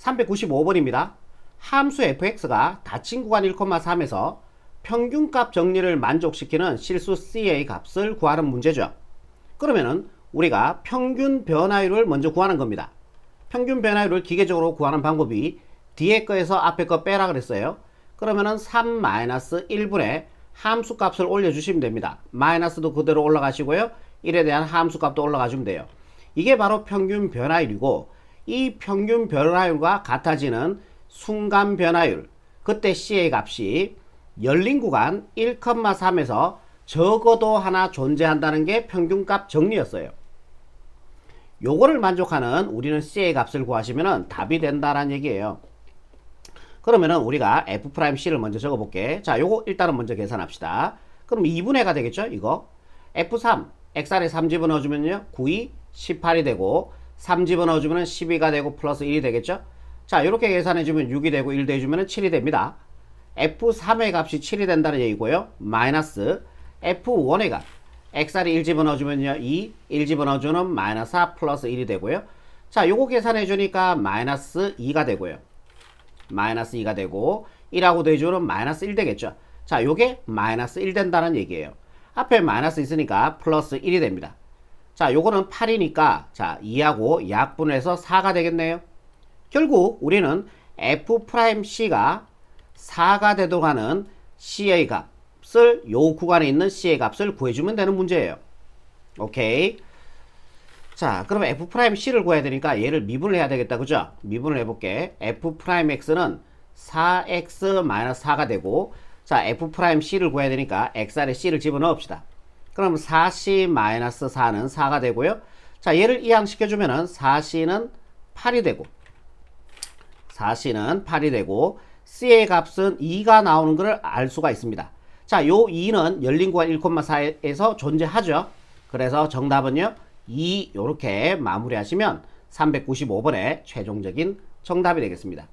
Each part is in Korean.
395번입니다. 함수 fx가 닫힌 구간 1,3에서 평균값 정리를 만족시키는 실수 c의 값을 구하는 문제죠. 그러면은 우리가 평균 변화율을 먼저 구하는 겁니다. 평균 변화율을 기계적으로 구하는 방법이 뒤에 거에서 앞에 거 빼라 그랬어요. 그러면은 3-1분의 함수 값을 올려주시면 됩니다. 마이너스도 그대로 올라가시고요. 1에 대한 함수 값도 올라가주면 돼요. 이게 바로 평균 변화율이고 이 평균 변화율과 같아지는 순간 변화율 그때 C의 값이 열린 구간 1,3에서 적어도 하나 존재한다는 게 평균값 정리였어요. 요거를 만족하는 우리는 C의 값을 구하시면 답이 된다라는 얘기예요. 그러면은 우리가 F'C를 먼저 적어볼게. 자, 요거 일단은 먼저 계산합시다. 그럼 2분의 가 되겠죠? 이거. F3, X안에 3 집어넣어주면요. 9이 18이 되고, 3 집어넣어주면 12가 되고, 플러스 1이 되겠죠? 자, 이렇게 계산해주면 6이 되고, 1 더해주면 7이 됩니다. F3의 값이 7이 된다는 얘기고요. 마이너스 F1의 값. X안에 1 집어넣어주면요. 2, 1 집어넣어주면 마이너스 4 플러스 1이 되고요. 자, 요거 계산해주니까 마이너스 2가 되고요. 마이너스 2가 되고 1하고 대주는 마이너스 1 되겠죠. 자, 요게 마이너스 1 된다는 얘기예요. 앞에 마이너스 있으니까 플러스 1이 됩니다. 자, 요거는 8이니까 자, 2하고 약분해서 4가 되겠네요. 결국 우리는 F'C가 4가 되도록 하는 C의 값을 요 구간에 있는 C의 값을 구해주면 되는 문제예요. 오케이. 자, 그러면 F'C를 구해야 되니까 얘를 미분을 해야 되겠다. 그죠? 미분을 해볼게. F'X는 4X-4가 되고, 자, F'C를 구해야 되니까 X 안에 C를 집어넣읍시다. 그럼 4C-4는 4가 되고요. 자, 얘를 이항시켜주면은 4C는 8이 되고, 4C는 8이 되고, C의 값은 2가 나오는 것을 알 수가 있습니다. 자, 요 2는 열린 구간 1,4에서 존재하죠. 그래서 정답은요, 2 이렇게 마무리하시면 395번의 최종적인 정답이 되겠습니다.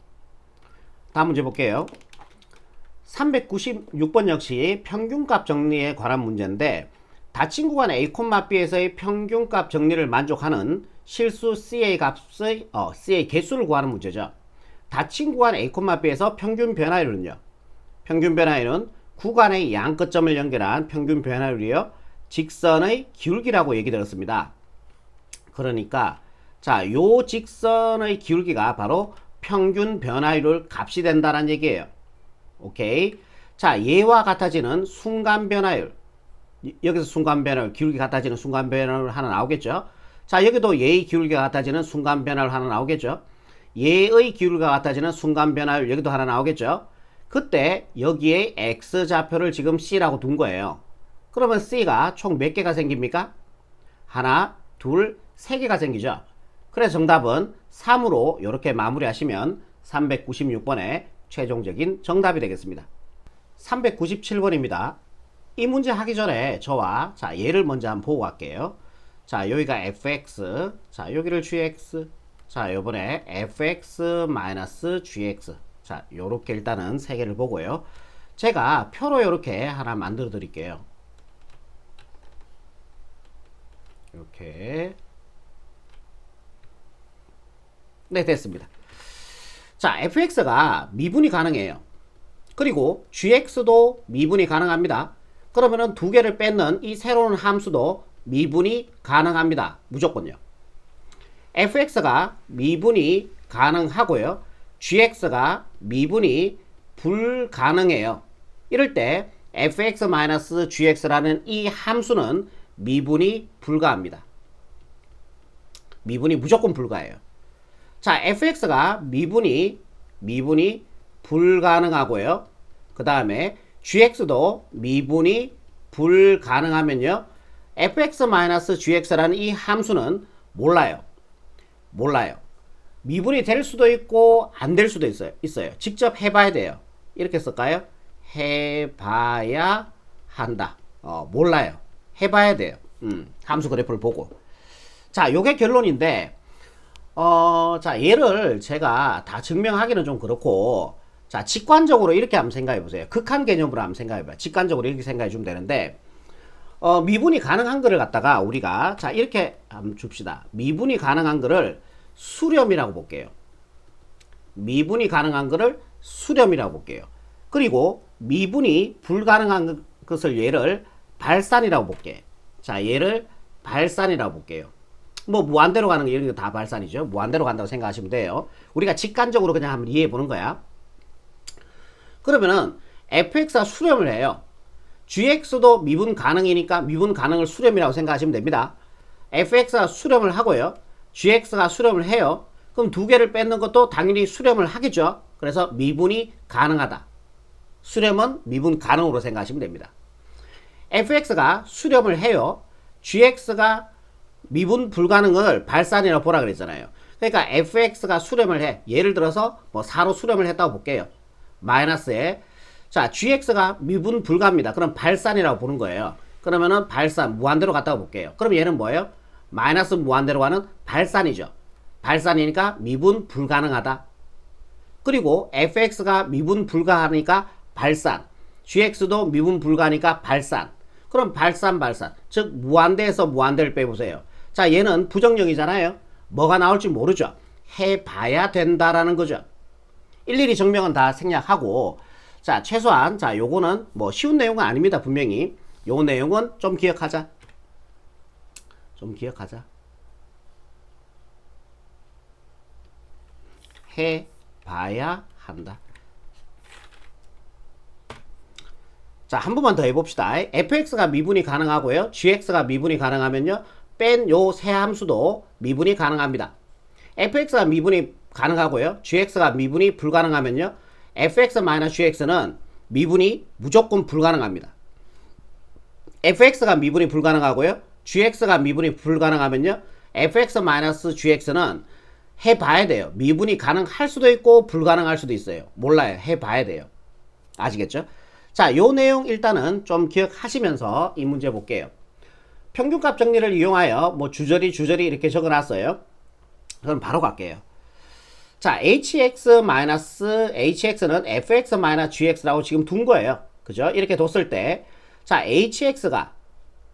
다음 문제 볼게요. 396번 역시 평균값 정리에 관한 문제인데 닫힌 구간 A, B에서의 평균값 정리를 만족하는 실수 C의 값의 어, C의 개수를 구하는 문제죠. 닫힌 구간 A, B에서 평균 변화율은요. 평균 변화율은 구간의 양 끝점을 연결한 평균 변화율이요. 직선의 기울기라고 얘기 들었습니다. 그러니까 자, 요 직선의 기울기가 바로 평균 변화율을 값이 된다는 얘기예요. 오케이. 자, 얘와 같아지는 순간 변화율. 이- 여기서 순간 변화율, 기울기 같아지는 순간 변화율 하나 나오겠죠? 자, 여기도 얘의 기울기가 같아지는 순간 변화율 하나 나오겠죠? 얘의 기울기가 같아지는 순간 변화율 여기도 하나 나오겠죠? 그때 여기에 x 좌표를 지금 c라고 둔 거예요. 그러면 c가 총 몇 개가 생깁니까? 하나, 둘, 세 개가 생기죠. 그래서 정답은 3으로 이렇게 마무리하시면 396번의 최종적인 정답이 되겠습니다. 397번입니다. 이 문제 하기 전에 저와 자 얘를 먼저 한번 보고 갈게요. 자 여기가 fx 자 여기를 gx 자 요번에 fx gx 자 요렇게 일단은 세 개를 보고요. 제가 표로 요렇게 하나 만들어 드릴게요. 이렇게 네 됐습니다. 자 fx가 미분이 가능해요. 그리고 gx도 미분이 가능합니다. 그러면은 두 개를 뺏는 이 새로운 함수도 미분이 가능합니다. 무조건요. fx가 미분이 가능하고요. gx가 미분이 불가능해요. 이럴 때 fx-gx라는 이 함수는 미분이 불가합니다. 미분이 무조건 불가해요. 자, fx가 미분이 미분이 불가능하고요. 그 다음에 gx도 미분이 불가능하면요. fx-gx라는 이 함수는 몰라요. 몰라요. 미분이 될 수도 있고 안 될 수도 있어요. 있어요. 직접 해봐야 돼요. 이렇게 쓸까요? 해봐야 한다. 어, 몰라요. 해봐야 돼요. 음, 함수 그래프를 보고. 자, 요게 결론인데, 어, 자, 얘를 제가 다 증명하기는 좀 그렇고, 자, 직관적으로 이렇게 한번 생각해 보세요. 극한 개념으로 한번 생각해 봐요. 직관적으로 이렇게 생각해 주면 되는데, 어, 미분이 가능한 거를 갖다가 우리가, 자, 이렇게 한번 줍시다. 미분이 가능한 거를 수렴이라고 볼게요. 미분이 가능한 것을 수렴이라고 볼게요. 그리고 미분이 불가능한 것을 얘를 발산이라고 볼게요. 자, 얘를 발산이라고 볼게요. 뭐 무한대로 가는 게 이런 게 다 발산이죠. 무한대로 간다고 생각하시면 돼요. 우리가 직관적으로 그냥 한번 이해해 보는 거야. 그러면은 fx가 수렴을 해요. gx도 미분 가능이니까 미분 가능을 수렴이라고 생각하시면 됩니다. fx가 수렴을 하고요. gx가 수렴을 해요. 그럼 두 개를 뺏는 것도 당연히 수렴을 하겠죠. 그래서 미분이 가능하다. 수렴은 미분 가능으로 생각하시면 됩니다. fx가 수렴을 해요. gx가 미분 불가능을 발산이라고 보라 그랬잖아요. 그러니까 fx가 수렴을 해. 예를 들어서 뭐 4로 수렴을 했다고 볼게요. 마이너스에 자 gx가 미분 불가입니다. 그럼 발산이라고 보는 거예요. 그러면은 발산 무한대로 갔다고 볼게요. 그럼 얘는 뭐예요? 마이너스 무한대로 가는 발산이죠. 발산이니까 미분 불가능하다. 그리고 fx가 미분 불가하니까 발산. gx도 미분 불가하니까 발산. 그럼 발산 발산. 즉 무한대에서 무한대를 빼보세요. 자 얘는 부정령이잖아요. 뭐가 나올지 모르죠. 해봐야 된다라는 거죠. 일일이 증명은 다 생략하고 자 최소한 자 요거는 뭐 쉬운 내용은 아닙니다 분명히. 요 내용은 좀 기억하자. 좀 기억하자. 해봐야 한다. 자 한 번만 더 해봅시다. fx가 미분이 가능하고요. gx가 미분이 가능하면요. 뺀 요 세 함수도 미분이 가능합니다. fx가 미분이 가능하고요. gx가 미분이 불가능하면요. fx-gx는 미분이 무조건 불가능합니다. fx가 미분이 불가능하고요. gx가 미분이 불가능하면요. fx-gx는 해봐야 돼요. 미분이 가능할 수도 있고 불가능할 수도 있어요. 몰라요. 해봐야 돼요. 아시겠죠? 자, 요 내용 일단은 좀 기억하시면서 이 문제 볼게요. 평균값 정리를 이용하여 뭐 주저리 주저리 이렇게 적어놨어요. 그럼 바로 갈게요. 자, hx hx는 fx gx라고 지금 둔 거예요. 그죠? 이렇게 뒀을 때, 자, hx가,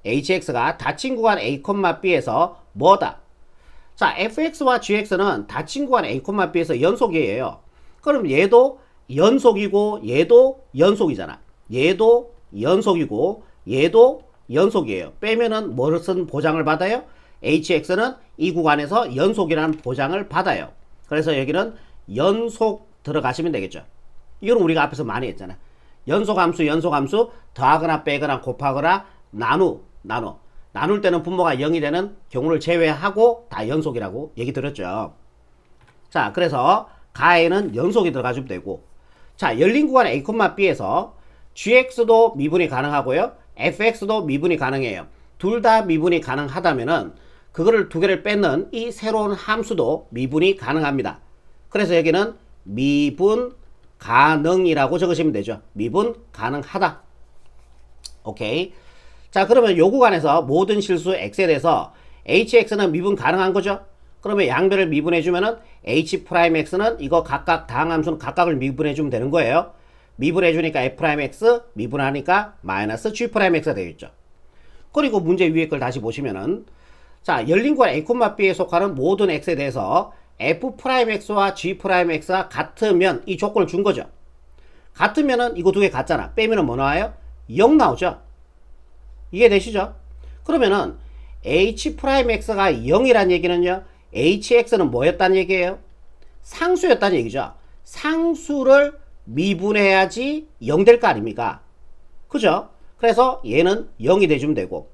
hx가 닫힌 구간 a, b에서 뭐다? 자, fx와 gx는 닫힌 구간 a, b에서 연속이에요. 그럼 얘도 연속이고, 얘도 연속이잖아. 얘도 연속이고, 얘도 연속이에요. 빼면은 무슨 보장을 받아요? hx는 이 구간에서 연속이라는 보장을 받아요. 그래서 여기는 연속 들어가시면 되겠죠. 이건 우리가 앞에서 많이 했잖아. 연속 함수, 연속 함수 더하거나 빼거나 곱하거나 나누, 나눠. 나눌 때는 분모가 0이 되는 경우를 제외하고 다 연속이라고 얘기 들었죠. 자, 그래서 가에는 연속이 들어가주면 되고 자, 열린 구간 A, B에서 gx도 미분이 가능하고요. fx도 미분이 가능해요. 둘 다 미분이 가능하다면은 그거를 두 개를 뺏는 이 새로운 함수도 미분이 가능합니다. 그래서 여기는 미분 가능이라고 적으시면 되죠. 미분 가능하다. 오케이. 자, 그러면 요 구간에서 모든 실수 x에 대해서 hx는 미분 가능한 거죠. 그러면 양변을 미분해 주면은 h'x는 이거 각각 다항함수는 각각을 미분해 주면 되는 거예요. 미분해 주니까 f'x 미분하니까 마이너스 g'x가 되겠죠. 그리고 문제 위에 걸 다시 보시면은 자, 열린 구간 A, B에 속하는 모든 x에 대해서 f'x와 g'x가 같으면 이 조건을 준 거죠. 같으면은 이거 두 개 같잖아. 빼면은 뭐 나와요? 0 나오죠. 이해되시죠? 그러면은 h'x가 0이란 얘기는요. hx는 뭐였다는 얘기예요? 상수였다는 얘기죠. 상수를 미분해야지 0 될 거 아닙니까? 그죠? 그래서 얘는 0이 돼주면 되고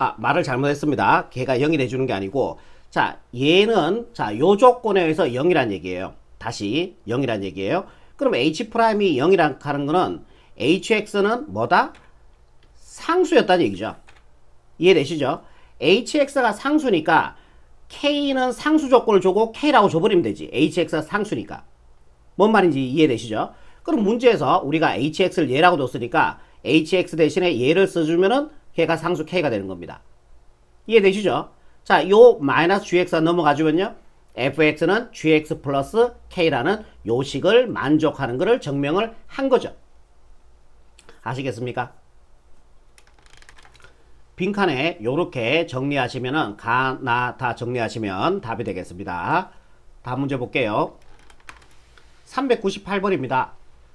아, 말을 잘못했습니다. 걔가 0이 돼주는 게 아니고, 자, 얘는, 자, 요 조건에 의해서 0이란 얘기예요. 다시 0이란 얘기예요. 그럼 H'이 0이란 하는 거는 HX는 뭐다? 상수였다는 얘기죠. 이해되시죠? HX가 상수니까 K는 상수 조건을 주고 K라고 줘버리면 되지. HX가 상수니까. 뭔 말인지 이해되시죠? 그럼 문제에서 우리가 HX를 얘라고 뒀으니까 HX 대신에 얘를 써주면은 걔가 상수 k가 되는 겁니다. 이해되시죠? 자, 요 마이너스 gx가 넘어가주면요. fx는 gx 플러스 k라는 요식을 만족하는 것을 증명을 한 거죠. 아시겠습니까? 빈칸에 요렇게 정리하시면은 가 나 다 정리하시면 답이 되겠습니다. 다음 문제 볼게요. 398번입니다.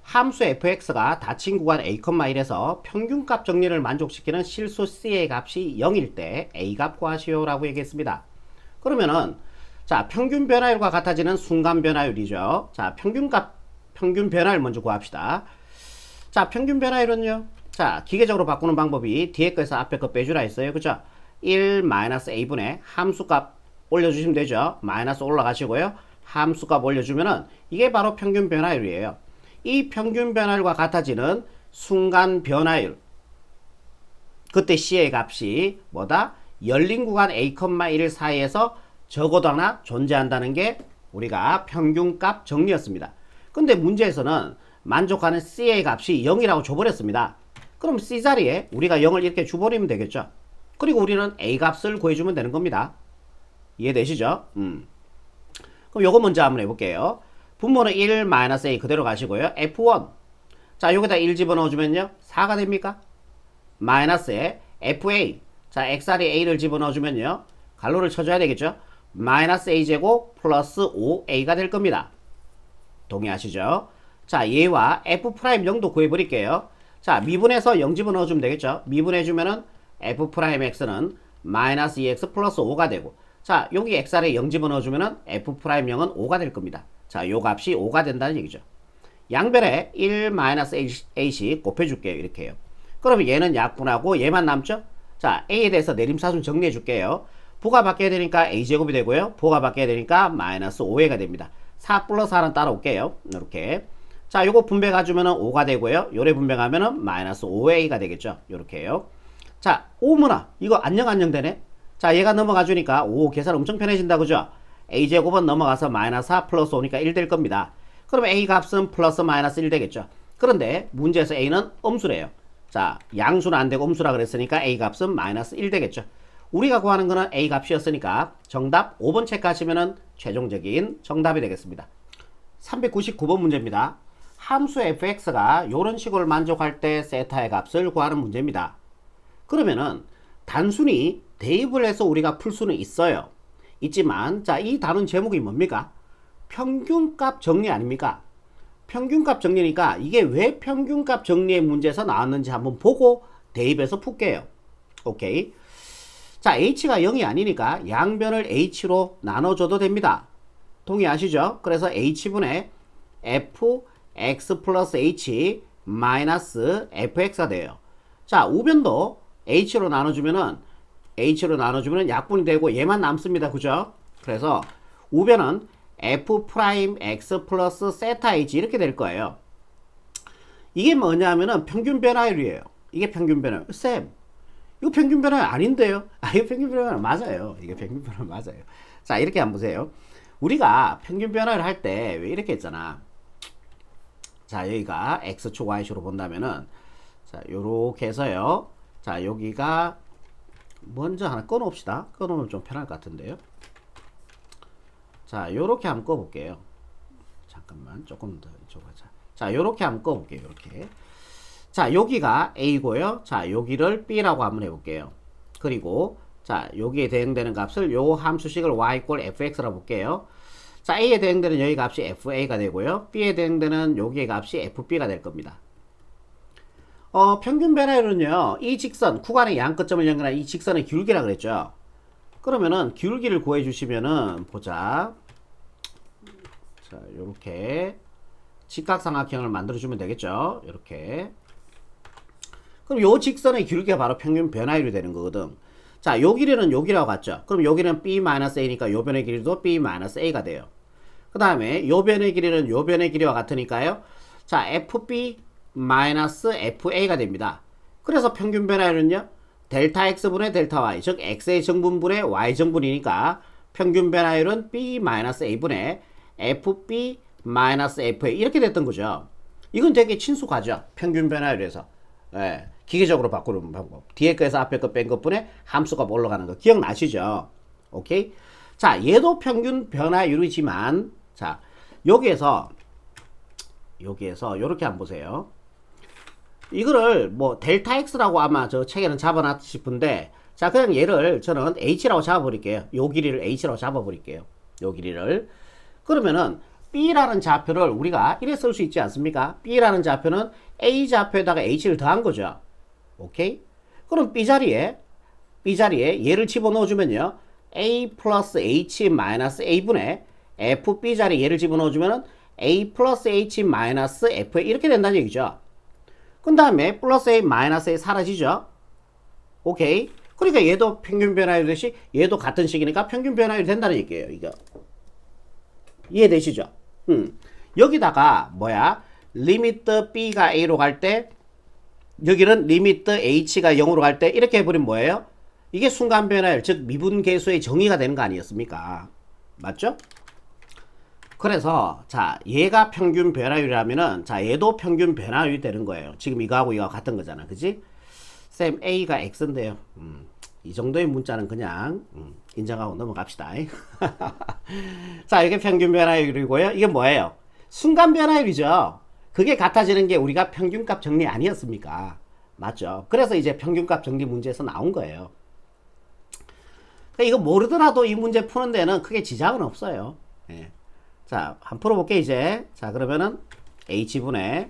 함수 fx가 닫힌 구간 a,1에서 평균값 정리를 만족시키는 실수 c의 값이 0일 때 a 값 구하시오 라고 얘기했습니다. 그러면은 자 평균 변화율과 같아지는 순간 변화율이죠. 자 평균값 평균 변화율 먼저 구합시다. 자 평균 변화율은요. 자 기계적으로 바꾸는 방법이 뒤에 거에서 앞에 거 빼주라 했어요. 그죠? 1 마이너스 a분의 함수값 올려주시면 되죠. 마이너스 올라가시고요. 함수값 올려주면은 이게 바로 평균 변화율이에요. 이 평균 변화율과 같아지는 순간 변화율. 그때 C의 값이 뭐다? 열린 구간 A,1 사이에서 적어도 하나 존재한다는 게 우리가 평균값 정리였습니다. 근데 문제에서는 만족하는 C의 값이 0이라고 줘버렸습니다. 그럼 C 자리에 우리가 0을 이렇게 줘버리면 되겠죠. 그리고 우리는 A 값을 구해주면 되는 겁니다. 이해되시죠? 음. 그럼 요거 먼저 한번 해볼게요. 분모는 1 마이너스 A 그대로 가시고요. F1. 자, 여기다 1 집어넣어주면요. 4가 됩니까? 마이너스에 FA. 자, X알이 A를 집어넣어주면요. 갈로를 쳐줘야 되겠죠? 마이너스 A제곱 플러스 5A가 될 겁니다. 동의하시죠? 자, 얘와 F'영도 구해버릴게요. 자, 미분해서 0 집어넣어주면 되겠죠? 미분해주면은 F'X는 마이너스 2X 플러스 5가 되고 자, 여기 X알에 0 집어넣어주면은 F'영은 5가 될 겁니다. 자, 요 값이 5가 된다는 얘기죠. 양변에 1 마이너스 A씩 곱해줄게요. 이렇게요. 그러면 얘는 약분하고 얘만 남죠? 자, A에 대해서 내림차순 정리해 줄게요. 부가 바뀌어야 되니까 A제곱이 되고요. 부가 바뀌어야 되니까 마이너스 5A가 됩니다. 4 플러스 4는 따라올게요. 이렇게. 자, 요거 분배 가주면은 5가 되고요. 요래 분배 가면은 마이너스 5A가 되겠죠. 요렇게요. 자, 5문화. 이거 안녕 안녕 되네. 자, 얘가 넘어가 주니까 5 계산 엄청 편해진다. 그죠? A제곱은 넘어가서 마이너스 4 플러스 5니까 1 될 겁니다. 그럼 A 값은 플러스 마이너스 1 되겠죠. 그런데 문제에서 A는 음수래요. 자, 양수는 안 되고 음수라 그랬으니까 A 값은 마이너스 1 되겠죠. 우리가 구하는 거는 A 값이었으니까 정답 5번 체크하시면은 최종적인 정답이 되겠습니다. 399번 문제입니다. 함수 fx가 이런 식으로 만족할 때 세타의 값을 구하는 문제입니다. 그러면은 단순히 대입을 해서 우리가 풀 수는 있어요. 있지만 자, 이 다룬 제목이 뭡니까? 평균값 정리 아닙니까? 평균값 정리니까 이게 왜 평균값 정리의 문제에서 나왔는지 한번 보고 대입해서 풀게요. 오케이. 자, h가 0이 아니니까 양변을 h로 나눠줘도 됩니다. 동의하시죠? 그래서 h분의 f x 플러스 h 마이너스 fx가 돼요. 자, 우변도 h로 나눠주면은 h로 나눠주면 약분이 되고 얘만 남습니다. 그죠? 그래서 우변은 f 프라임 x 플러스 세타 h 이렇게 될 거예요. 이게 뭐냐면은 평균 변화율이에요. 이게 평균 변화율. 쌤, 이거 평균 변화율 아닌데요? 아, 이거 평균 변화율 맞아요. 이게 평균 변화율 맞아요. 자, 이렇게 한번 보세요. 우리가 평균 변화율 할 때 왜 이렇게 했잖아. 자, 여기가 x축 y축으로 본다면은 자, 요렇게 해서요. 자, 여기가 먼저 하나 꺼놓읍시다. 꺼놓으면 좀 편할 것 같은데요. 자, 요렇게 한번 꺼볼게요. 잠깐만, 조금 더 이쪽으로 하자. 자, 요렇게 한번 꺼볼게요. 요렇게. 자, 여기가 A고요. 자, 여기를 B라고 한번 해볼게요. 그리고, 자, 여기에 대응되는 값을 요 함수식을 y 꼴 fx라고 볼게요. 자, A에 대응되는 여기 값이 fa가 되고요. B에 대응되는 여기의 값이 fb가 될 겁니다. 어, 평균 변화율은요, 이 직선, 구간의 양 끝점을 연결한 이 직선의 기울기라 그랬죠. 그러면은 기울기를 구해 주시면은 보자. 자, 요렇게 직각삼각형을 만들어 주면 되겠죠. 요렇게. 그럼 요 직선의 기울기가 바로 평균 변화율이 되는 거거든. 자, 요 길이는 요 길이라고 같죠. 그럼 요 길이는 b-a니까 요 변의 길이도 b-a가 돼요. 그 다음에 요 변의 길이는 요 변의 길이와 같으니까요. 자, fb 마이너스 FA가 됩니다. 그래서 평균 변화율은요. 델타 X분의 델타 Y, 즉 X의 정분분의 Y 정분이니까 평균 변화율은 B 마이너스 A분의 FB 마이너스 FA 이렇게 됐던 거죠. 이건 되게 친숙하죠. 평균 변화율에서. 예, 기계적으로 바꾸는 방법. 뒤에 거에서 앞에 거 뺀 것분에 함수가 올라가는 거 기억나시죠? 오케이? 자, 얘도 평균 변화율이지만 자, 여기에서 여기에서 이렇게 한번 보세요. 이거를 뭐 델타 x라고 아마 저 책에는 잡아놨 싶은데 자 그냥 얘를 저는 h라고 잡아버릴게요. 요 길이를 h라고 잡아버릴게요. 요 길이를 그러면은 B라는 좌표를 우리가 이래 쓸 수 있지 않습니까? B라는 좌표는 A 좌표에다가 H를 더한 거죠. 오케이? 그럼 B 자리에 B 자리에 얘를 집어넣어 주면요. A 플러스 H 마이너스 A분의 FB 자리에 얘를 집어넣어 주면은 A 플러스 H 마이너스 F 이렇게 된다는 얘기죠. 그 다음에 플러스 A 마이너스 A 사라지죠. 오케이. 그러니까 얘도 평균 변화율 듯이 얘도 같은 식이니까 평균 변화율이 된다는 얘기예요. 이거. 이해되시죠? 음. 여기다가 뭐야? 리미트 B가 A로 갈 때 여기는 리미트 H가 0으로 갈 때 이렇게 해버리면 뭐예요? 이게 순간 변화율, 즉 미분 계수의 정의가 되는 거 아니었습니까? 맞죠? 그래서 자 얘가 평균 변화율이라면은 자 얘도 평균 변화율이 되는 거예요. 지금 이거하고 이거 같은 거잖아, 그지? 쌤 A가 X인데요. 음, 이 정도의 문자는 그냥 음, 인정하고 넘어갑시다. 자 이게 평균 변화율이고요. 이게 뭐예요? 순간 변화율이죠. 그게 같아지는 게 우리가 평균값 정리 아니었습니까? 맞죠? 그래서 이제 평균값 정리 문제에서 나온 거예요. 그러니까 이거 모르더라도 이 문제 푸는 데는 크게 지장은 없어요. 예. 자, 한 풀어볼게, 이제. 자, 그러면은, H분의,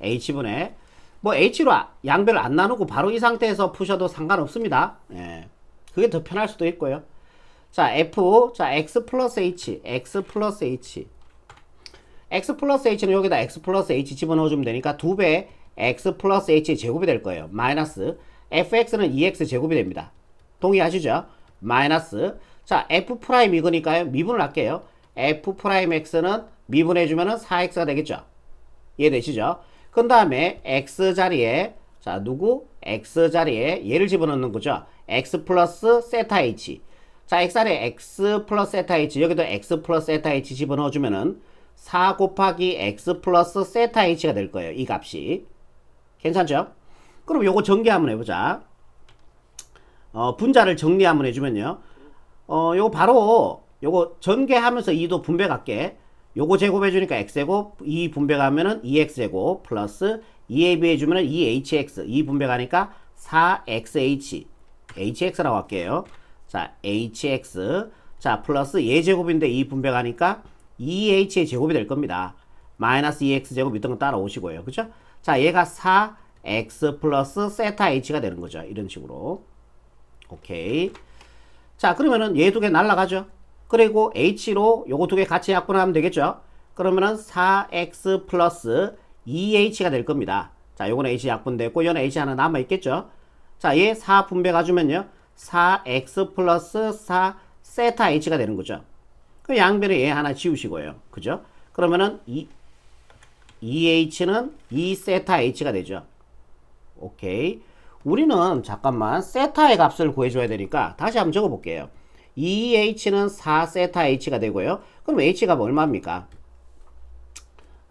H분의, 뭐, H로 아- 양배를 안 나누고 바로 이 상태에서 푸셔도 상관없습니다. 예. 그게 더 편할 수도 있고요. 자, F, 자, X 플러스 H, X 플러스 H. X 플러스 H는 여기다 X 플러스 H 집어넣어주면 되니까 두배 X 플러스 H의 제곱이 될 거예요. 마이너스 FX는 2X 제곱이 됩니다. 동의하시죠? 마이너스 자 F 프라임 이거니까요. 미분을 할게요. F 프라임 X는 미분해주면은 4X가 되겠죠? 이해되시죠? 그 다음에 X 자리에 자 누구? X 자리에 얘를 집어넣는 거죠. X 플러스 세타 H 자 X 자리에 X 플러스 세타 H 여기도 X 플러스 세타 H 집어넣어주면은 4 곱하기 x 플러스 세타 h가 될 거예요. 이 값이. 괜찮죠? 그럼 요거 전개 한번 해보자. 어, 분자를 정리 한번 해주면요. 어, 요거 바로 요거 전개하면서 2도 분배갈게. 요거 제곱해주니까 x제곱, 2 분배가면은 2x제곱 플러스 2ab 해주면은 2hx, 2 분배가니까 4xh, hx라고 할게요. 자, hx, 자, 플러스 예제곱인데 2 분배가니까 2h의 제곱이 될 겁니다. 마이너스 2x 제곱 있던 거 따라오시고요. 그죠? 자, 얘가 4x 플러스 세타 h가 되는 거죠. 이런 식으로. 오케이. 자, 그러면은 얘 두 개 날라가죠. 그리고 h로 요거 두 개 같이 약분하면 되겠죠. 그러면은 4x 플러스 2h가 될 겁니다. 자, 요거는 h 약분됐고 얘는 h 하나 남아 있겠죠. 자, 얘 4 분배 가주면요. 4x 플러스 4 세타 h가 되는 거죠. 그 양변에 얘 하나 지우시고요. 그죠? 그러면은 이 2h는 2세타 h가 되죠. 오케이. 우리는 잠깐만 세타의 값을 구해줘야 되니까 다시 한번 적어볼게요. 2h는 4세타 h가 되고요. 그럼 h가 얼마입니까?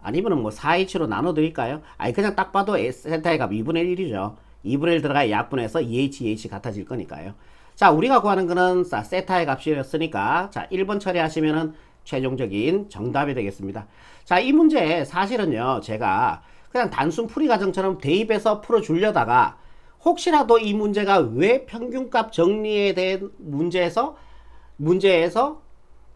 아니면은 뭐 4h로 나눠드릴까요? 아니 그냥 딱 봐도 세타의 값 2분의 1이죠. 2분의 1 들어가 약분해서 2h, 2h 같아질 거니까요. 자, 우리가 구하는 거는 자, 세타의 값이었으니까 자, 1번 처리하시면은 최종적인 정답이 되겠습니다. 자, 이 문제 사실은요. 제가 그냥 단순 풀이 과정처럼 대입해서 풀어 주려다가 혹시라도 이 문제가 왜 평균값 정리에 대한 문제에서 문제에서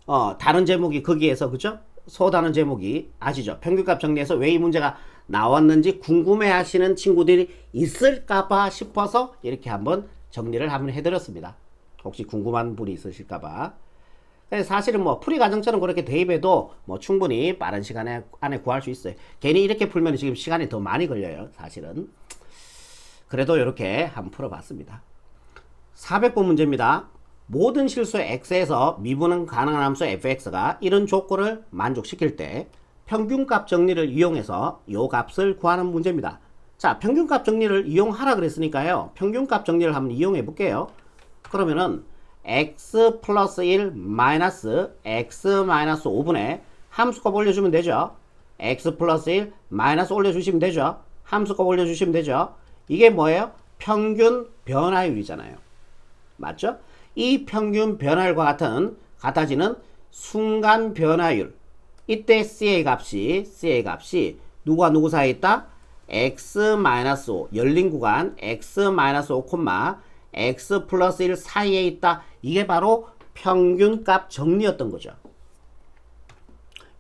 어, 다른 제목이 거기에서 그죠? 소다른 제목이 아시죠? 평균값 정리해서 왜 이 문제가 나왔는지 궁금해 하시는 친구들이 있을까봐 싶어서 이렇게 한번 정리를 한번 해드렸습니다. 혹시 궁금한 분이 있으실까봐. 근데 사실은 뭐 풀이 과정처럼 그렇게 대입해도 뭐 충분히 빠른 시간에 안에 구할 수 있어요. 괜히 이렇게 풀면 지금 시간이 더 많이 걸려요. 사실은. 그래도 이렇게 한번 풀어봤습니다. 400번 문제입니다. 모든 실수 x에서 미분은 가능한 함수 fx가 이런 조건을 만족시킬 때 평균값 정리를 이용해서 이 값을 구하는 문제입니다. 자, 평균값 정리를 이용하라 그랬으니까요. 평균값 정리를 한번 이용해 볼게요. 그러면은 x 플러스 1 마이너스 x 마이너스 5분의 함수값 올려주면 되죠. x 플러스 1 마이너스 올려주시면 되죠. 함수값 올려주시면 되죠. 이게 뭐예요? 평균 변화율이잖아요. 맞죠? 이 평균 변화율과 같은 같아지는 순간 변화율. 이때 CA 값이 CA 값이 누구와 누구 사이에 있다? x-5 열린 구간 x-5, x 플러스 1 사이에 있다. 이게 바로 평균값 정리였던 거죠.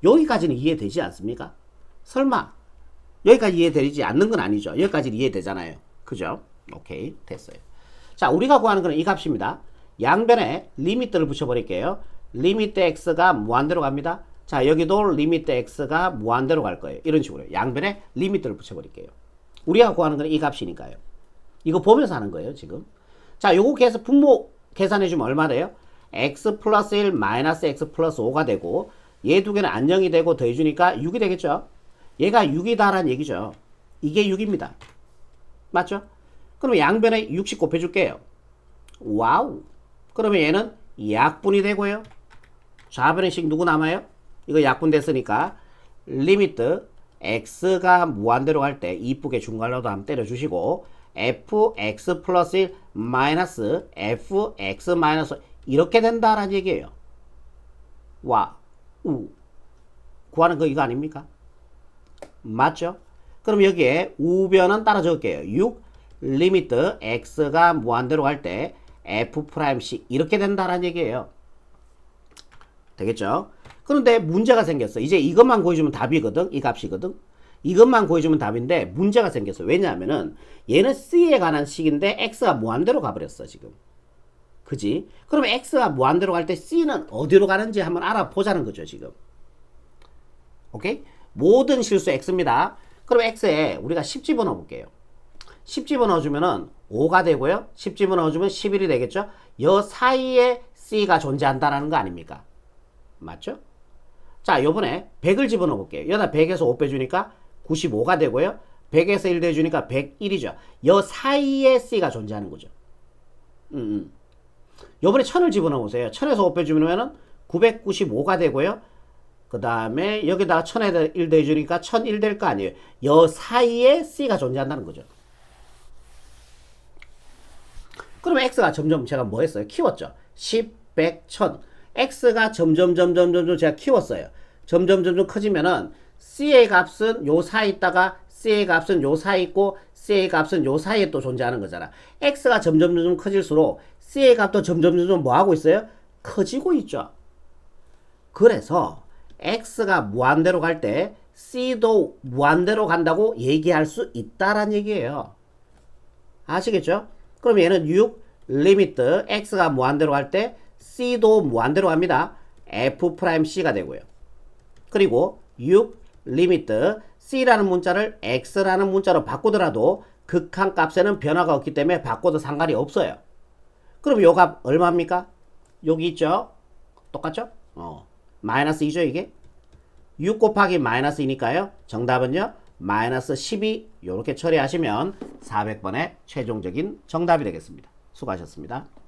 여기까지는 이해되지 않습니까? 설마 여기까지 이해되지 않는 건 아니죠. 여기까지는 이해되잖아요. 그죠? 오케이 됐어요. 자 우리가 구하는 거는 이 값입니다. 양변에 리미트를 붙여버릴게요. 리미트 x가 무한대로 갑니다. 자 여기도 리미트 x가 무한대로 갈 거예요. 이런 식으로 양변에 리미트를 붙여버릴게요. 우리가 구하는 거는 이 값이니까요. 이거 보면서 하는 거예요 지금. 자 요거 계속 분모 계산해주면 얼마 돼요? x 플러스 1 마이너스 x 플러스 5가 되고 얘 두 개는 안정이 되고 더해주니까 6이 되겠죠. 얘가 6이다라는 얘기죠. 이게 6입니다. 맞죠? 그럼 양변에 60 곱해줄게요. 와우. 그러면 얘는 약분이 되고요. 좌변의식 누구 남아요? 이거 약분 됐으니까 리미트 x가 무한대로 갈 때 이쁘게 중괄호도 한번 때려주시고 fx 플러스 1 마이너스 fx 마이너스 이렇게 된다라는 얘기예요. 와, 우. 구하는 거 이거 아닙니까? 맞죠? 그럼 여기에 우변은 따라 적을게요. 6 리미트 x가 무한대로 갈 때 f 프라임씩 이렇게 된다라는 얘기예요. 되겠죠? 그런데 문제가 생겼어. 이제 이것만 구해주면 답이거든. 이 값이거든. 이것만 구해주면 답인데 문제가 생겼어. 왜냐하면은 얘는 c에 관한 식인데 x가 무한대로 가버렸어 지금. 그지? 그러면 x가 무한대로 갈 때 c는 어디로 가는지 한번 알아보자는 거죠 지금. 오케이? 모든 실수 x입니다. 그럼 x에 우리가 10 집어넣어 볼게요. 10 집어넣어주면은 5가 되고요. 10 집어넣어주면 11이 되겠죠. 여 사이에 c가 존재한다는 거 아닙니까? 맞죠? 자, 요번에 100을 집어넣어 볼게요. 여기다 100에서 5 빼주니까 95가 되고요. 100에서 1 대주니까 101이죠. 여 사이에 c가 존재하는 거죠. 음, 음. 요번에 1000을 집어넣어 보세요. 1000에서 5 빼주면은 995가 되고요. 그 다음에 여기다가 1000에다 1 대주니까 1001될거 아니에요. 여 사이에 c가 존재한다는 거죠. 그러면 x가 점점 제가 뭐 했어요? 키웠죠. 10, 100, 1000. x가 점점 점점 점점 제가 키웠어요. 점점 점점 커지면은 c의 값은 요 사이 있다가 c의 값은 요 사이 있고 c의 값은 요 사이에 또 존재하는 거잖아. x가 점점 점점 커질수록 c의 값도 점점 점점 뭐 하고 있어요? 커지고 있죠. 그래서 x가 무한대로 갈 때 c도 무한대로 간다고 얘기할 수 있다란 얘기예요. 아시겠죠? 그럼 얘는 6 리미트 x가 무한대로 갈 때 c도 무한대로 갑니다. f 프라임 c가 되고요. 그리고 6 리미트 c라는 문자를 x라는 문자로 바꾸더라도 극한 값에는 변화가 없기 때문에 바꿔도 상관이 없어요. 그럼 요 값 얼마입니까? 여기 있죠? 똑같죠? 어. 마이너스 2죠 이게? 6 곱하기 마이너스 2니까요. 정답은요. 마이너스 12 이렇게 처리하시면 400번의 최종적인 정답이 되겠습니다. 수고하셨습니다.